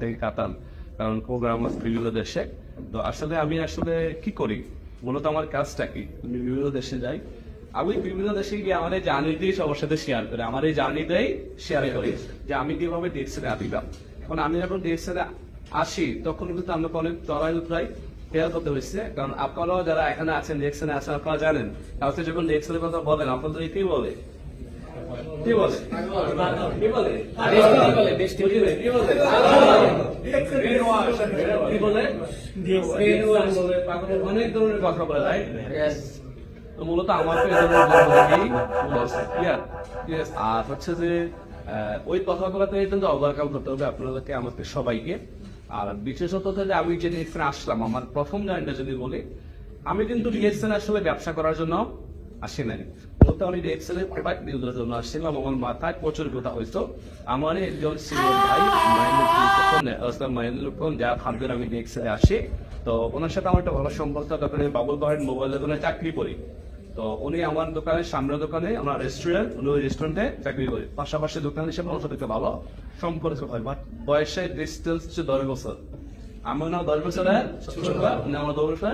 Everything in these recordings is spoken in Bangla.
থেকে কাতান কারণ প্রোগ্রাম আছে বিভিন্ন দেশে। তো আসলে আমি আসলে কি করি? মূলত আমার কাজটা কি? আমি বিভিন্ন দেশে যাই। আমি বিভিন্ন দেশে গিয়ে আমার এই জার্নিতেই সবার সাথে শেয়ার করি। আমার এই জার্নিতেই শেয়ার করি যে আমি কীভাবে ডিএক্সেলে আসলাম এখন আমি যখন ডিএক্সেলে আসি, তখন কিন্তু আমাকে অনেক চড়াই উতরাই ফেয়ার করতে হয়েছে। কারণ আপনারাও যারা এখানে আছেন ডিএক্সেলে আছেন, আপনারা জানেন। কাউকে যখন ডিএক্সেলের কথা বলেন আপনাদের কি বলে। কি বলে? কি বলে? কি বলে? কি বলে? কি বলে বলে অনেক ধরনের কথা বলে তো মূলত আমার আর হচ্ছে যে ওই কথাগুলোতে কিন্তু ওভারকাম করতে হবে আপনাদেরকে আমাকে সবাইকে। আর বিশেষত হচ্ছে যে আমি যে এখানে আসলাম আমার প্রথম জার্নিটা যদি বলি আমি কিন্তু আসলে ব্যবসা করার জন্য আসি নাই। দোকানে চাকরি করি। তো উনি আমার দোকানের সামনের দোকানে, আমার রেস্টুরেন্ট উনি ওই চাকরি করে। পাশাপাশি দোকান হিসেবে আমার সাথে ভালো সম্পর্ক হয়। বাট ডিস্টেন্স হচ্ছে দশ বছর। আমার নাম দশ উনি আমার দশ ভাই।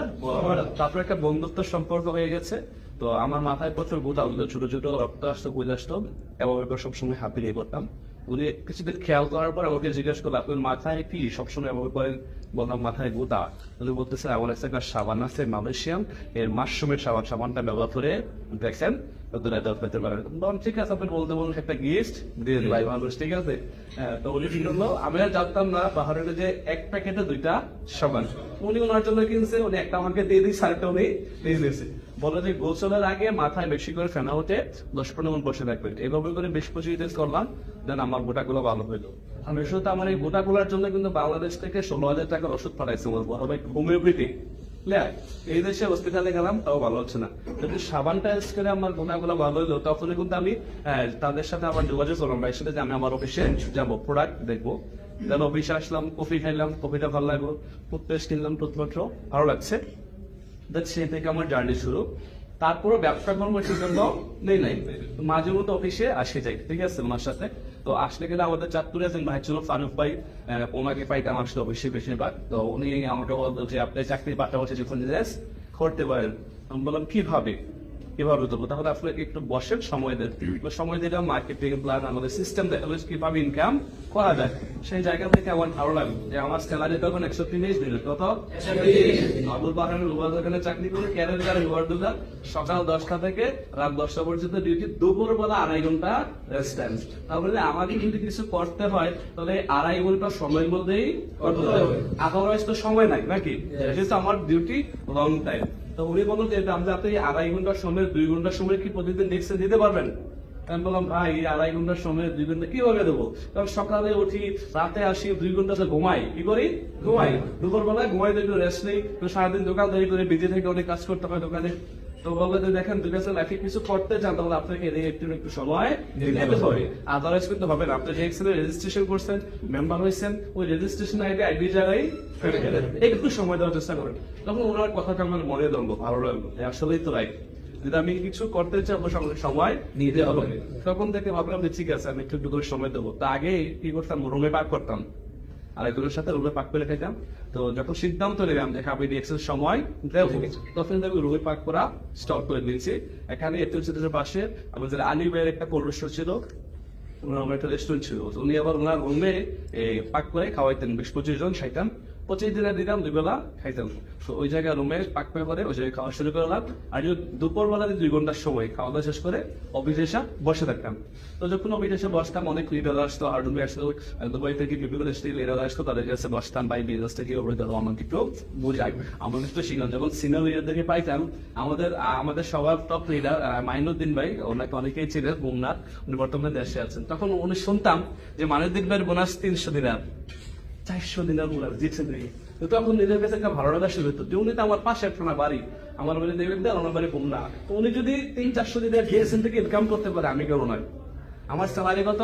তারপরে একটা বন্ধুত্ব সম্পর্ক হয়ে গেছে। তো আমার মাথায় প্রচুর গোটা উঠল ছোট ছোট রক্ত আসতো বুঝে আসতো, এবং এবার সবসময় হাঁপিয়ে করতাম উনি কিছুদিন খেয়াল করার পর আমাকে জিজ্ঞেস করল আপনার মাথায় কি সবসময় এভাবে করেন? বললাম মাথায় গোতা উনি বলতেছে আমার একটা সাবান আছে মালয়েশিয়াম এর মাশরুমের সাবান সাবানটা ব্যবহার করে দেখছেন হ্যাঁ, উনি ওনার জন্য কিনছে উনি একটা আমাকে দিয়ে দিয়েছে বলে গোসলের আগে মাথায় বেশি করে ফেনা হতে দশ পনেরো বসে থাকবেন এভাবে করে বেশ পঁচিশ করলাম দেন আমার গোটাগুলো ভালো হইল। আমি শুধু আমার এই গোটাগুলোর জন্য কিন্তু বাংলাদেশ থেকে ষোলো হাজার টাকার ওষুধ পাঠাইছে আমার হোমিওপ্যাথি এই দেশে হসপিটালে গেলাম, তাও ভালো হচ্ছে না। যদি সাবানটা ইউজ করে আমার গোনাগুলো ভালো হলো, তখন কিন্তু আমি তাদের সাথে আমার যোগাযোগ করলাম। ভাইয়ের সাথে আমি আমার অফিসে যাব প্রোডাক্ট দেখব। দেন অফিসে আসলাম কফি খাইলাম কফিটা ভালো লাগল। টুথপেস্ট কিনলাম টুথপেস্ট ভালো লাগছে। দেন সেই থেকে আমার জার্নি শুরু। তারপরে ব্যবসা কর্ম জন্য নেই, নাই। মাঝে মতো অফিসে আসে যাই, ঠিক আছে, ওনার সাথে। তো আসলে গেলে আমাদের চাঁদপুরে আছেন ভাই ছিল ফারুক ভাই ওনাকে পাইতাম আসলে অবশ্যই বেশিরভাগ। তো উনি আমাকে বলতো যে, আপনি চাকরি পাশাপাশি যখন করতে পারেন। আমি বললাম, কীভাবে? কীভাবে দেবো তাহলে আপনাকে একটু বসেন সময় দেন। সময় দিলাম মার্কেটিং প্ল্যান আমাদের সিস্টেম দেখাল কীভাবে ইনকাম করা যায়। সেই জায়গা থেকে আমার ভালো লাগল যে আমার স্যালারি তখন একশো তিরিশ দিল কত? নবুল বাগানের রুবাল দোকানে চাকরি করে ক্যারেন্টার রুবার দোকান সকাল দশটা থেকে রাত দশটা পর্যন্ত ডিউটি দুপুর বেলা আড়াই ঘণ্টা রেস্টেন্স তাহলে আমাকে যদি কিছু করতে হয় তাহলে আড়াই ঘণ্টা সময়ের মধ্যেই করতে হবে। আদারওয়াইজ তো সময় নাই নাকি? যেহেতু আমার ডিউটি লং টাইম তো উনি বলুন যে আপনি আপনি আড়াই ঘণ্টার সময়, দুই ঘণ্টার সময় কি প্রতিদিন নেক্সট দিতে পারবেন? আমি বললাম, ভাই আড়াই ঘণ্টার সময় দুই ঘণ্টা কীভাবে দেবো? কারণ সকালে উঠি, রাতে আসি, দুই ঘন্টাতে ঘুমাই। কি করি? ঘুমাই। দুপুর বেলায় ঘুমাই একটু রেস্ট নেই। তো সারাদিন দোকানদারি করে বেঁচে থেকে অনেক কাজ করতে হয় দোকানে। তো বলবে যে দেখেন দুই কাছে লাইফে কিছু করতে চান তাহলে আপনাকে এদিকে একটু একটু সময় দিতে হবে। আদারওয়াইজ কিন্তু হবে না। আপনি যে এক্সেলে রেজিস্ট্রেশন করছেন মেম্বার হয়েছেন ওই রেজিস্ট্রেশন আইডি আইডি জায়গায় ফেলে গেলেন একটু সময় দেওয়ার চেষ্টা করেন। তখন ওনার কথাটা আমার মনে ভালো লাগল। আসলেই তো রাইট যদি আমি কিছু করতে চাই আমার সঙ্গে সময় নিতে হবে। তখন থেকে ভাবলাম যে ঠিক আছে আমি একটু একটু করে সময় দেবো। তা আগে কি করতাম? রুমে পাক করতাম। আর এগুলোর সাথে রুবে পাক করে খাইতাম। তো যখন সিদ্ধান্ত নিলাম যে খাবি ডিএক্সের সময় তখন আমি রুমে পাক করা স্টপ করে দিয়েছি। এখানে এত পাশে আমাদের আলী ভাইয়ের একটা কোল্ড ছিল, ওনার একটা রেস্টুরেন্ট ছিল। উনি আবার ওনার রুমে পাক করে খাওয়াইতেন। বেশ পঁচিশ জন খাইতাম। পঁচিশ দিনে দিতাম, দুই বেলা খাইতাম। ওই জায়গায় রুমে পাক করে ওই জায়গায় খাওয়া শুরু করলাম। আর দুপুর বেলাতে দুই ঘণ্টার সময় খাওয়া দাওয়া শেষ করে অফিসে এসে বসে থাকতাম। তো যখন অফিসে এসে বসতাম, অনেক লিডার আসতো, আর রুমে আসতো দুবাই থেকে বিভিন্ন থেকে লিডার আসতো, তাদের কাছে বসতাম বাই বিজনেস থেকে ওপরে ধরো আমাকে একটু বুঝাই। আমাদের তো শিখান যখন সিনিয়র লিডারদেরকে পাইতাম, আমাদের আমাদের সবার টপ লিডার মাইনুদ্দিন ভাই, ওনাকে অনেকেই ছিলেন মুমনাথ উনি বর্তমানে দেশে আছেন। তখন উনি শুনতাম যে মাইনুদ্দিন ভাইয়ের বোনাস তিনশো দিনার। চারশো দিনের দিচ্ছে তুমি তো তখন নিজের কাছে একটা ভালো লাগা শুরু হতো। উনি তো আমার পাশে একটা বাড়ি। আমার বাড়ি দেখবেন দেন আমার বাড়ি বোমনা তো উনি যদি তিন, চারশো দিনের গিয়েছেন থেকে ইনকাম করতে পারে, আমি কেউ নয়। আমার স্যালারি কত?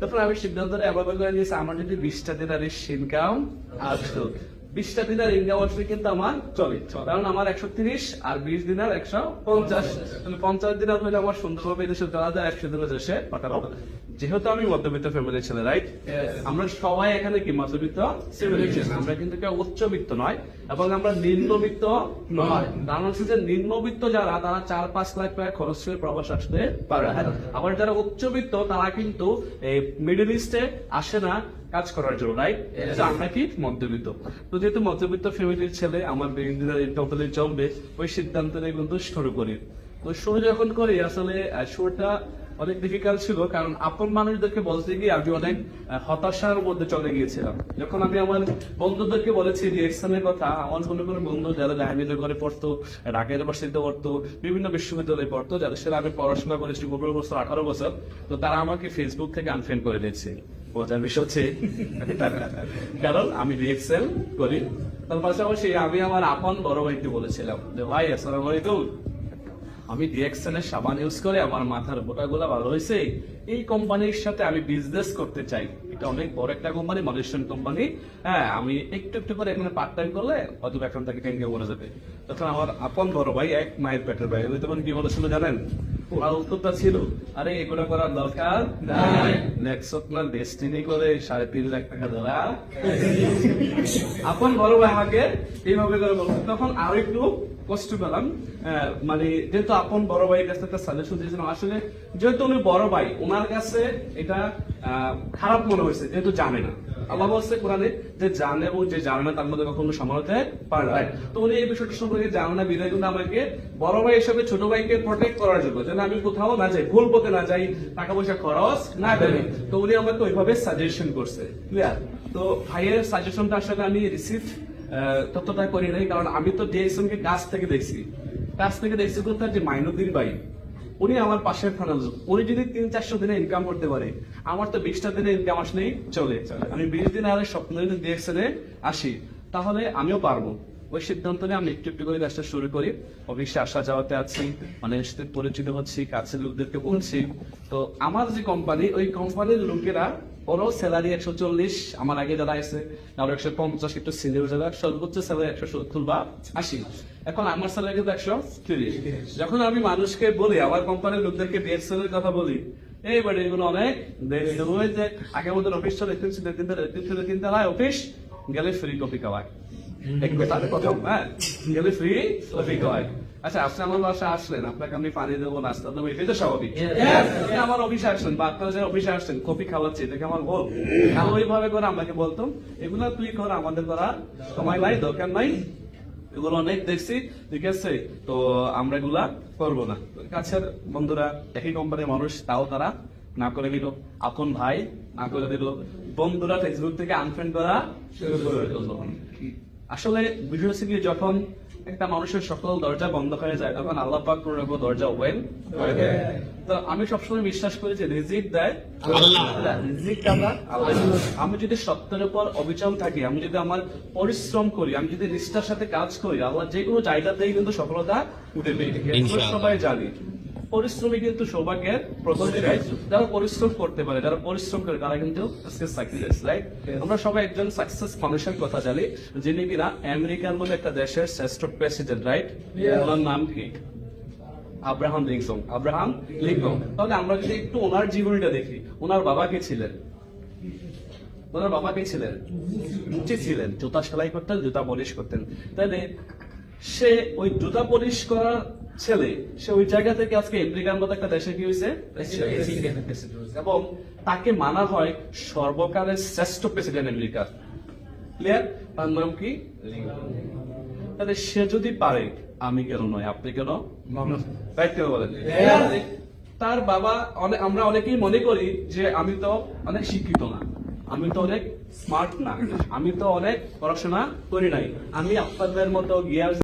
তখন আমি সিদ্ধান্ত আমার যদি বিশটা দিনের ইনকাম আসতো বিশটা দিনের ইনকাম আসলে কিন্তু আমার চলে। কারণ আমার একশো তিরিশ আর বিশ দিনের একশো পঞ্চাশ। তাহলে পঞ্চাশ দিনের হলে আমার সুন্দরভাবে দেশে চলা যায় একশো দিনের দেশে পাঠানো যেহেতু আমি মধ্যবিত্ত ফ্যামিলির ছেলে রাইট আমরা সবাই এখানে কি মধ্যবিত্ত? আমরা কিন্তু কেউ উচ্চবিত্ত নয় এবং আমরা নিম্নবিত্ত নয়। কারণ হচ্ছে যে নিম্নবিত্ত যারা তারা চার পাঁচ লাখ টাকা খরচ করে প্রবাস আসতে পারে আবার যারা উচ্চবিত্ত তারা কিন্তু এই মিডল ইস্টে আসে না কাজ করার জন্য রাইট আমরা কি মধ্যবিত্ত। তো যেহেতু মধ্যবিত্ত ফ্যামিলির ছেলে আমার বিভিন্ন ইনকাম তাহলে জমবে ওই সিদ্ধান্ত নিয়ে কিন্তু শুরু করি। তো শুরু যখন করি আসলে শুরুটা অনেক ডিফিকাল্ট ছিল কারণ আপন মানুষদেরকে বলতে গিয়ে আমি অনেক হতাশার মধ্যে চলে গিয়েছিলাম। যখন আমি আমার বন্ধুদেরকে বলেছি রিয়েকশনের কথা আমার কোনো কোনো বন্ধু যারা জাহাঙ্গীর করে পড়তো ঢাকা ইউনিভার্সিটিতে পড়তো বিভিন্ন বিশ্ববিদ্যালয়ে পড়তো যাদের সাথে আমি পড়াশোনা করেছি পনেরো বছর আঠারো বছর তো তারা আমাকে ফেসবুক থেকে আনফ্রেন্ড করে দিয়েছে। মজার বিষয় হচ্ছে, কারণ আমি রিয়েকশন করি। তার পাশাপাশি আমি আমার আপন বড় ভাইকে বলেছিলাম যে, ভাই, আসসালামু আলাইকুম। আমি সাবান ইউজ করে আমার মাথার বোটাগুলা ভালো হয়েছে। এই কোম্পানির সাথে আমি বিজনেস করতে চাই। এটা অনেক বড় একটা কোম্পানি মালয়েশিয়ান কোম্পানি হ্যাঁ আমি একটু একটু করে এখানে পার্ট টাইম করলে হয়তো এখন থেকে কেঙ্গে মরে যাবে। তখন আমার আপন বড় ভাই, এক মায়ের পেটের ভাই, ওই তখন কি বলেছিল জানেন? আপন বড় ভাই আমাকে এইভাবে তখন আরও একটু কষ্ট পেলাম। মানে যেহেতু আপন বড় ভাইয়ের কাছে একটা সাজেশন দিয়েছিলাম। আসলে যেহেতু উনি বড় ভাই, ওনার কাছে এটা খারাপ মনে হয়েছে, যেহেতু জানে না। আল্লাহ বলছে কোরআনে যে জানে এবং যে জানে না, তার মধ্যে কখনো পারে না। তো উনি এই বিষয়টা সম্পর্কে জানে না কিন্তু আমাকে বড় ভাই হিসেবে ছোট ভাইকে প্রোটেক্ট করার জন্য, যেন আমি কোথাও না যাই, ভুল পথে না যাই, টাকা পয়সা খরচ না তো উনি আমাকে ওইভাবে সাজেশন করছে ক্লিয়ার তো ভাইয়ের সাজেশনটা আসলে আমি রিসিভ ততটা করি নাই, কারণ আমি তো ডিএক্সএম কে কাছ থেকে দেখছি। কাছ থেকে দেখছি তার যে মাইনুদ্দিন ভাই উনি আমার পাশের থানার লোক। উনি যদি তিন, চারশো দিনে ইনকাম করতে পারে, আমার তো বিশটা দিনে ইনকাম আসলেই চলে। আমি বিশ দিন আর স্বপ্ন দিন ডিএক্সএল আসি, তাহলে আমিও পারব। ওই সিদ্ধান্ত নিয়ে আমি একটু একটু করে কাজটা শুরু করি। অফিসে আসা যাওয়াতে আছি মানে সাথে পরিচিত হচ্ছি, কাছের লোকদেরকে বলছি। তো আমার যে কোম্পানি ওই কোম্পানির লোকেরা বড় স্যালারি একশো চল্লিশ, আমার আগে যারা আছে আমার একশো পঞ্চাশ, একটু সিনিয়র যারা, সর্বোচ্চ স্যালারি একশো সত্তর বা আশি। এখন আমার স্যালারি কিন্তু একশো তিরিশ। যখন আমি মানুষকে বলি, আমার কোম্পানির লোকদেরকে ডিএক্সএল এর কথা বলি এইবারে এগুলো অনেক দেরি হয়ে আগে আমাদের অফিস চলে তিন তিন তিন তিন অফিস গেলে ফ্রি কপি খাওয়ায়। বেটারে কথা হ্যাঁ? গেলে ফ্রি আচ্ছা আপনি আমার বাসা আসলেন আপনাকে আমি পানি দেবো নাস্তা দেবো এটাই তো স্বাভাবিক। আমার অফিসে আসলেন বা আপনারা যে অফিসে আসছেন কপি খাওয়াচ্ছি এটাকে আমার বল। আমি ওইভাবে করে আমাকে বলতাম এগুলো তুই কর আমাদের করা সময় নাই দরকার নাই। এগুলো অনেক দেখছি ঠিক আছে? তো আমরা এগুলা করব না। কাছের বন্ধুরা একই কোম্পানির মানুষ তাও তারা না করে দিল। আপন ভাই না করে দিল। বন্ধুরা ফেসবুক থেকে আনফ্রেন্ড করা শুরু করে দিল। আসলে বিষয় হচ্ছে কি যখন একটা মানুষের সকল দরজা বন্ধ হয়ে যায় তখন আল্লাহ পাক করে রাখব দরজা ওপেন তো আমি সবসময় বিশ্বাস করি যে রিজিক দেয় রিজিক আল্লাহ আল্লাহ। আমি যদি সত্যের উপর অবিচল থাকি আমি যদি আমার পরিশ্রম করি আমি যদি নিষ্ঠার সাথে কাজ করি আল্লাহ যে কোনো জায়গাতেই কিন্তু সফলতা উঠে। সবাই জানি। পরিশ্রমী কিন্তু সৌভাগ্যের প্রথম যারা পরিশ্রম করতে পারে যারা পরিশ্রম করে তারা কিন্তু সাকসেস রাইট আমরা সবাই একজন সাকসেস মানুষের কথা জানি যিনি কিনা আমেরিকার মধ্যে একটা দেশের শ্রেষ্ঠ প্রেসিডেন্ট রাইট ওনার নাম কি? আব্রাহাম লিঙ্কন আব্রাহাম লিঙ্কন তাহলে আমরা যদি একটু ওনার জীবনীটা দেখি ওনার বাবা কে ছিলেন? ওনার বাবা কে ছিলেন? মুচি ছিলেন জুতা সেলাই করতেন জুতা পলিশ করতেন। তাহলে সে ওই জুতা পলিশ করার ছেলে সে ওই জায়গা থেকে আজকে আমেরিকার মতো একটা দেশে কি হয়েছে? এবং তাকে মানা হয় সর্বকালের শ্রেষ্ঠ প্রেসিডেন্ট আমেরিকার। ক্লিয়ার তার নাম কি? তাহলে সে যদি পারে আমি কেন নয়? আপনি কেন তাই কেন বলেন? তার বাবা আমরা অনেকেই মনে করি যে আমি তো অনেক শিক্ষিত না। আমি তো অনেক স্মার্ট না। আমি তো অনেক পড়াশোনা করি নাই। আমি আপনাদের মতো গিয়ার